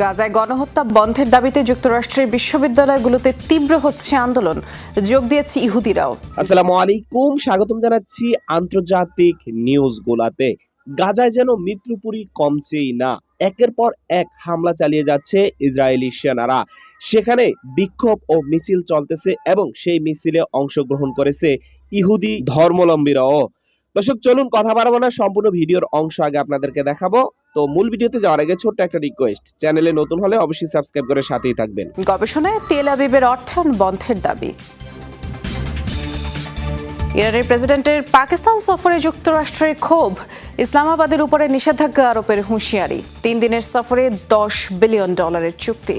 গাজায় গণহত্যা বন্ধের দাবিতে যুক্তরাষ্ট্রের বিশ্ববিদ্যালয়গুলোতে তীব্র হচ্ছে আন্দোলন। যোগ দিয়েছে ইহুদিরাও। আসসালামু আলাইকুম, স্বাগতম জানাচ্ছি আন্তর্জাতিক নিউজ গোলাতে গাজায় যেন মৃত্যুপুরী কমছেই না, একের পর এক হামলা চালিয়ে যাচ্ছে ইসরায়েলি সেনারা। সেখানে বিক্ষোভ ও মিছিল চলতেছে এবং সেই মিছিলে অংশগ্রহণ করেছে ইহুদি ধর্মলম্বীরাও দর্শক, চলুন কথা বাড়াবো না, সম্পূর্ণ ভিডিওর অংশ আগে আপনাদেরকে দেখাবো। তো মূল ভিডিওতে যাওয়ার আগে ছোট্ট একটা রিকোয়েস্ট চ্যানেলে নতুন হলে অবশ্যই সাবস্ক্রাইব করে সাথেই থাকবেন। গবেষণায় তেল আবিবের অর্থায়ন বন্ধের দাবি। ইরানের প্রেসিডেন্টের পাকিস্তান সফরে যুক্তরাষ্ট্রের ক্ষোভ, ইসলামাবাদের উপরে নিষেধাজ্ঞা আরোপের হুঁশিয়ারি। তিন দিনের সফরে দশ বিলিয়ন ডলারের চুক্তি।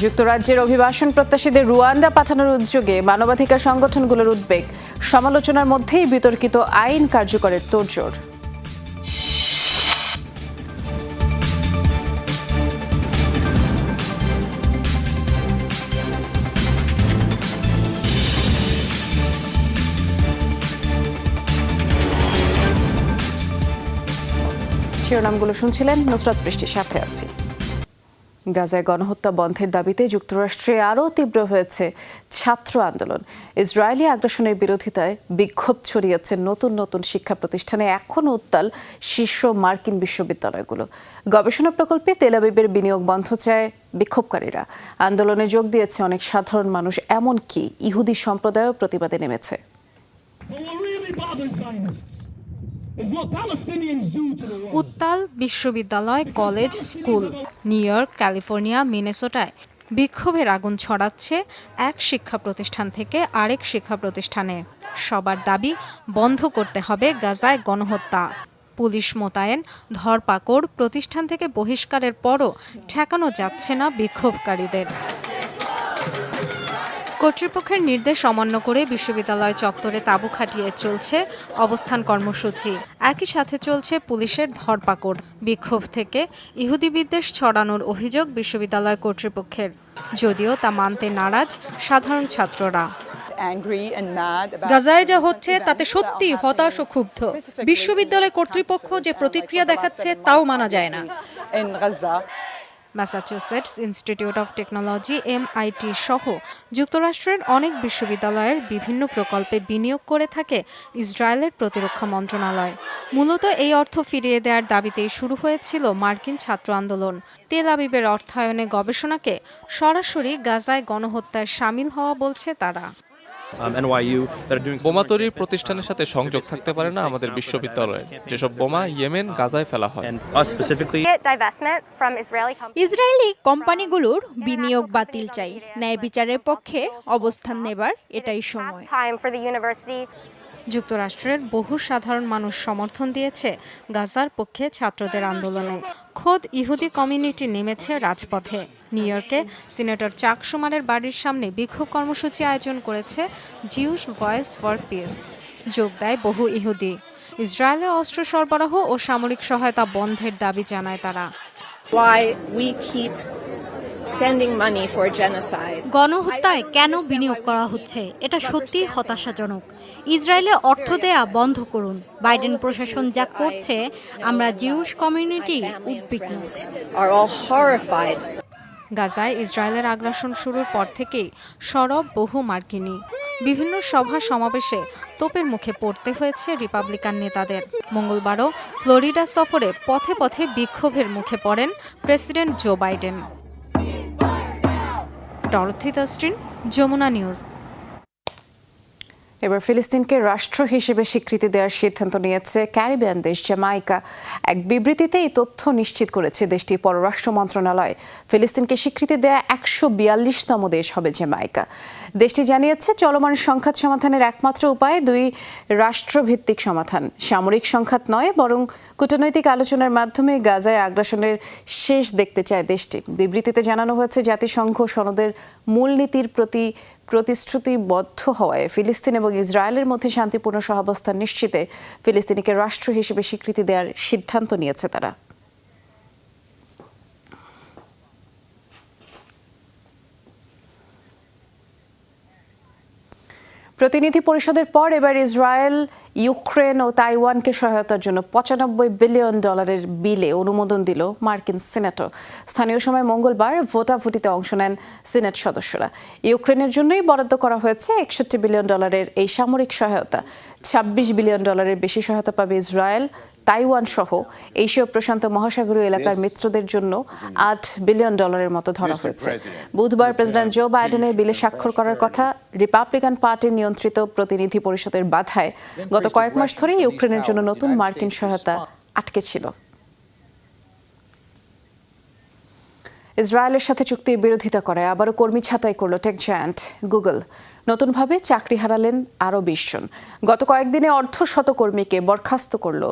যুক্তরাজ্যের অভিবাসন প্রত্যাশীদের রুয়ান্ডা পাঠানোর উদ্যোগে মানবাধিকার সংগঠনগুলোর উদ্বেগ। সমালোচনার মধ্যেই বিতর্কিত আইন কার্যকরের তোড়জোড়। শিরোনামগুলো শুনছিলেন নুসরাত বৃষ্টির সাথে আছি। গাজায় গণহত্যা বন্ধের দাবিতে যুক্তরাষ্ট্রে আরও তীব্র হয়েছে ছাত্র আন্দোলন। ইসরায়েলি আগ্রাসনের বিরোধিতায় বিক্ষোভ ছড়িয়েছে নতুন নতুন শিক্ষা প্রতিষ্ঠানে এখনও উত্তাল শীর্ষ মার্কিন বিশ্ববিদ্যালয়গুলো। গবেষণা প্রকল্পে তেলাবিবের বিনিয়োগ বন্ধ চায় বিক্ষোভকারীরা। আন্দোলনে যোগ দিয়েছে অনেক সাধারণ মানুষ, এমনকি ইহুদি সম্প্রদায়ও প্রতিবাদে নেমেছে। উত্তাল বিশ্ববিদ্যালয়, college, school, New York, California, মিনেসোটায়। বিক্ষোভের আগুন ছড়াচ্ছে এক শিক্ষা প্রতিষ্ঠান থেকে আরেক শিক্ষা প্রতিষ্ঠানে। সবার দাবি, বন্ধ করতে হবে গাজায় গণহত্যা। পুলিশ মোতায়েন, ধরপাকড়, প্রতিষ্ঠান থেকে বহিষ্কারের পরও ঠেকানো যাচ্ছে না বিক্ষোভকারীদের। কর্তৃপক্ষের নির্দেশ অমান্য করে বিশ্ববিদ্যালয় চত্বরে তাঁবু খাটিয়ে চলছে অবস্থান কর্মসূচি। একই সাথে চলছে পুলিশের ধরপাকড়। বিক্ষোভ থেকে ইহুদি বিদ্বেষ ছড়ানোর অভিযোগ বিশ্ববিদ্যালয় কর্তৃপক্ষের। যদিও তা মানতে নারাজ সাধারণ ছাত্ররা। গাজায় যা হচ্ছে তাতে সত্যি হতাশ ও ক্ষুব্ধ। বিশ্ববিদ্যালয় কর্তৃপক্ষ যে প্রতিক্রিয়া দেখাচ্ছে তাও মানা যায় না। Massachusetts Institute of Technology MIT সহ যুক্তরাষ্ট্রের অনেক বিশ্ববিদ্যালয়ের বিভিন্ন প্রকল্পে বিনিয়োগ করে থাকে ইসরায়েলের প্রতিরক্ষা মন্ত্রণালয়। মূলত এই অর্থ ফিরিয়ে দেওয়ার দাবিতেই শুরু হয়েছিল মার্কিন ছাত্র আন্দোলন। তেল আবিবের অর্থায়নে গবেষণাকে সরাসরি গাজায় গণহত্যায় সামিল হওয়া বলছে তারা। বোমা তৈরির প্রতিষ্ঠানের সাথে সংযোগ থাকতে পারে না আমাদের বিশ্ববিদ্যালয়ে। যেসব বোমা ইয়েমেন গাজায় ফেলা হয়. ইসরায়েলি কোম্পানিগুলোর বিনিয়োগ বাতিল চাই। ন্যায় বিচারের পক্ষে অবস্থান নেবার এটাই সময়। যুক্তরাষ্ট্রের বহু সাধারণ মানুষ সমর্থন দিয়েছে গাজার পক্ষে ছাত্রদের আন্দোলনে। খোদ ইহুদি কমিউনিটি নেমেছে রাজপথে। নিউ ইয়র্কে সিনেটর চাক সুমারের বাড়ির সামনে বিক্ষোভ কর্মসূচি আয়োজন করেছে জিউস ভয়েস ফর পিস। যোগ দেয় বহু ইহুদি। ইসরায়েলে অস্ত্র সরবরাহ ও সামরিক সহায়তা বন্ধের দাবি জানায় তারা। Why we keep sending money for genocide. গণহত্যায় কেন বিনিয়োগ করা হচ্ছে? এটা সত্যিই হতাশাজনক। ইসরায়েলে অর্থ দেয়া বন্ধ করুন। বাইডেন প্রশাসন যা করছে আমরা জিউস কমিউনিটি উদ্বিগ্ন গাজায় ইসরায়েলের আগ্রাসন শুরুর পর থেকেই সরব বহু মার্কিনী। বিভিন্ন সভা সমাবেশে তোপের মুখে পড়তে হয়েছে রিপাবলিকান নেতাদের। মঙ্গলবারও ফ্লোরিডা সফরে পথে পথে বিক্ষোভের মুখে পড়েন প্রেসিডেন্ট জো বাইডেন। ডরথি তাস্টিন যমুনা নিউজ। এবার ফিলিস্তিনকে রাষ্ট্র হিসেবে স্বীকৃতি দেওয়ার সিদ্ধান্ত নিয়েছে ক্যারিবিয়ান দেশ জামাইকা এক বিবৃতিতে এই তথ্য নিশ্চিত করেছে দেশটির পররাষ্ট্র মন্ত্রণালয়। ফিলিস্তিনকে স্বীকৃতি দেওয়া একশো বিয়াল্লিশতম দেশ হবে জামাইকা দেশটি জানিয়েছে, চলমান সংঘাত সমাধানের একমাত্র উপায় দুই রাষ্ট্রভিত্তিক সমাধান। সামরিক সংঘাত নয়, বরং কূটনৈতিক আলোচনার মাধ্যমে গাজায় আগ্রাসনের শেষ দেখতে চায় দেশটি। বিবৃতিতে জানানো হয়েছে, জাতিসংঘ সনদের মূলনীতির প্রতি প্রতিশ্রুতিবদ্ধ হওয়ায় ফিলিস্তিন এবং ইসরায়েলের মধ্যে শান্তিপূর্ণ সহাবস্থান নিশ্চিতে ফিলিস্তিনিকে রাষ্ট্র হিসেবে স্বীকৃতি দেওয়ার সিদ্ধান্ত নিয়েছে তারা। প্রতিনিধি পরিষদের পর এবার ইসরায়েল, ইউক্রেন ও তাইওয়ানকে সহায়তার জন্য পঁচানব্বই বিলিয়ন ডলারের বিলে অনুমোদন দিল মার্কিন সিনেটও স্থানীয় সময় মঙ্গলবার ভোটাভুটিতে অংশ নেন সিনেট সদস্যরা। ইউক্রেনের জন্যই বরাদ্দ করা হয়েছে একষট্টি বিলিয়ন ডলারের এই সামরিক সহায়তা। ছাব্বিশ বিলিয়ন ডলারের বেশি সহায়তা পাবে ইসরায়েল তাইওয়ান সহ এশীয় প্রশান্ত মহাসাগরীয় এলাকার মিত্রদের জন্য আট বিলিয়ন ডলারের মতো ধরা হয়েছে। বুধবার প্রেসিডেন্ট জো বাইডেনের বিলে স্বাক্ষর করার কথা রিপাবলিকান পার্টি নিয়ন্ত্রিত প্রতিনিধি পরিষদের বাধায় গত কয়েক মাস ধরে ইউক্রেনের জন্য নতুন মার্কিন সহায়তা আটকে ছিল ইসরায়েলের সাথে চুক্তির বিরোধিতা করে আবারও কর্মী ছাঁটাই করল টেক জায়ান্ট গুগল। নতুনভাবে চাকরি হারালেন আরও বিশ জন। গত কয়েকদিনে অর্ধ শত কর্মীকে বরখাস্ত করল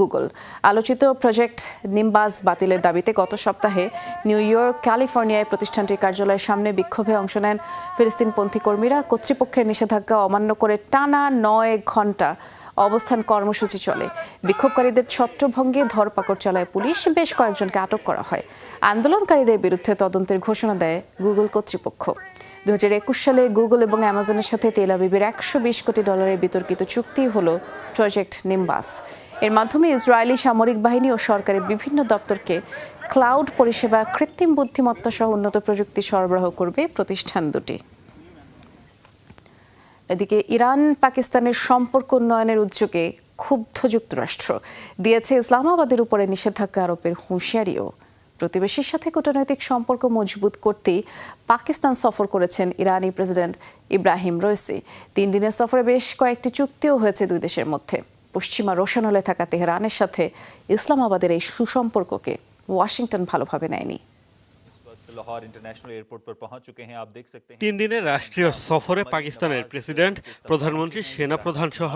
গুগল আলোচিত প্রজেক্ট নিম্বাস বাতিলের দাবিতে গত সপ্তাহে নিউ ইয়র্ক, ক্যালিফোর্নিয়ায় প্রতিষ্ঠানটির কার্যালয়ের সামনে বিক্ষোভে অংশ নেন ফিলিস্তিনপন্থী কর্মীরা। কর্তৃপক্ষের নিষেধাজ্ঞা অমান্য করে টানা নয় ঘণ্টা অবস্থান কর্মসূচি চলে। বিক্ষোভকারীদের ছত্রভঙ্গে ধরপাকড় চালায় পুলিশ। বেশ কয়েকজনকে আটক করা হয়। আন্দোলনকারীদের বিরুদ্ধে তদন্তের ঘোষণা দেয় গুগল কর্তৃপক্ষ। দু হাজার একুশ সালে গুগল এবং অ্যামাজনের সাথে তেল একশো বিশ কোটি ডলারের বিতর্কিত চুক্তি হল প্রজেক্ট নিম্বাস এর মাধ্যমে ইসরায়েলি সামরিক বাহিনী ও সরকারের বিভিন্ন দপ্তরকে ক্লাউড পরিষেবা, কৃত্রিম বুদ্ধিমত্তা সহ উন্নত প্রযুক্তি সরবরাহ করবে প্রতিষ্ঠান দুটি। এদিকে ইরান, পাকিস্তানের সম্পর্ক উন্নয়নের উদ্যোগে ক্ষুব্ধ যুক্তরাষ্ট্র। দিয়েছে ইসলামাবাদের উপরে নিষেধাজ্ঞা আরোপের হুঁশিয়ারিও। প্রতিবেশীর সাথে কূটনৈতিক সম্পর্ক মজবুত করতেই পাকিস্তান সফর করেছেন ইরানি প্রেসিডেন্ট ইব্রাহিম রয়েসি। তিন দিনের সফরে বেশ কয়েকটি চুক্তিও হয়েছে দুই দেশের মধ্যে। পশ্চিমা রোশানলে থাকা তেহরানের সাথে ইসলামাবাদের এই সুসম্পর্ককে ওয়াশিংটন ভালোভাবে নেয়নি लाहौर इंटरनेशनल एयरपोर्ट पर पहुंच चुके हैं आप देख सकते हैं তিন দিনের রাষ্ট্রীয় সফরে পাকিস্তানের প্রেসিডেন্ট প্রধানমন্ত্রী সেনাপ্রধান সহ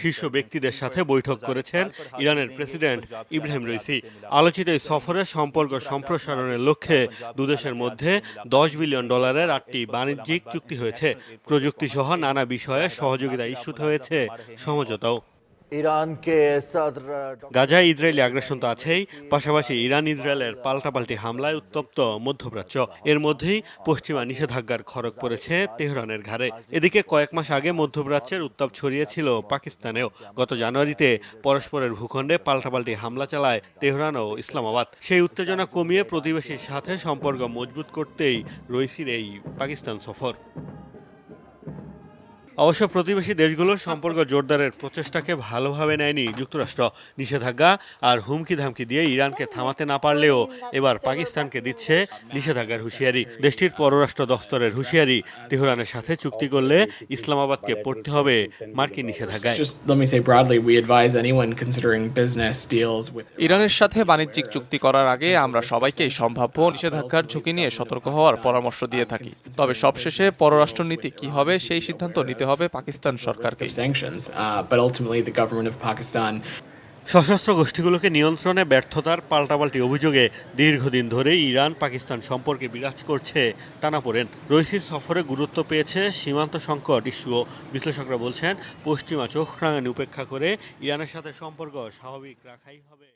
শীর্ষ ব্যক্তিদের সাথে বৈঠক করেছেন ইরানের প্রেসিডেন্ট ইব্রাহিম রইসি আলোচিত এই সফরে সম্পর্ক সম্প্রসারণের লক্ষ্যে দুদেশের মধ্যে দশ বিলিয়ন ডলারের আটটি বাণিজ্যিক চুক্তি হয়েছে প্রযুক্তি সহ নানা বিষয়ে সহযোগিতা ইস্যুতে হয়েছে সমঝোতাও ईरान के सदर গাজায় ইসরায়েলি আগ্রাসন তো আছেই, পাশাপাশি ইরান ইসরায়েলের পাল্টাপাল্টি হামলায় উত্তপ্ত মধ্যপ্রাচ্য। এর মধ্যেই পশ্চিমা নিষেধাজ্ঞার খড়ক পড়েছে তেহরানের ঘাড়ে। এদিকে কয়েক মাস আগে মধ্যপ্রাচ্যের উত্তাপ ছড়িয়েছিল পাকিস্তানেও। গত জানুয়ারিতে পরস্পরের ভূখণ্ডে পাল্টাপাল্টি হামলা চালায় তেহরান ও ইসলামাবাদ। সেই উত্তেজনা কমিয়ে প্রতিবেশীর সাথে সম্পর্ক মজবুত করতেই রইসির এই পাকিস্তান সফর। অবশ্য প্রতিবেশী দেশগুলোর সম্পর্ক জোরদারের প্রচেষ্টাকে ভালোভাবে নেয়নি যুক্তরাষ্ট্র। নিষেধাজ্ঞা আর হুমকি ধামকি দিয়ে ইরানকে থামাতে না পারলেও এবার পাকিস্তানকে দিচ্ছে নিষেধাজ্ঞার হুঁশিয়ারি। দেশটির পররাষ্ট্র দফতরের হুঁশিয়ারি। তেহরানের সাথে চুক্তি করলে ইসলামাবাদকে পড়তে হবে মার্কিন নিষেধাজ্ঞায়। ইরানের সাথে বাণিজ্যিক চুক্তি করার আগে আমরা সবাইকে সম্ভাব্য নিষেধাজ্ঞার ঝুঁকি নিয়ে সতর্ক হওয়ার পরামর্শ দিয়ে থাকি। তবে সবশেষে পররাষ্ট্রনীতি কি হবে সেই সিদ্ধান্ত নিতে হবে পাকিস্তান সরকারকে। uh, but ultimately the government of Pakistan সশস্ত্র গোষ্ঠীগুলোকে নিয়ন্ত্রণে ব্যর্থতার পাল্টাপাল্টি অভিযোগে দীর্ঘদিন ধরে ইরান পাকিস্তান সম্পর্কে বিরাজ করছে টানাপোড়েন। রইসির সফরে গুরুত্ব পেয়েছে সীমান্ত সংকট ইস্যুও বিশ্লেষকরা বলছেন পশ্চিমা চোখ রাঙানি উপেক্ষা করে ইরানের সাথে সম্পর্ক স্বাভাবিক রাখাই হবে।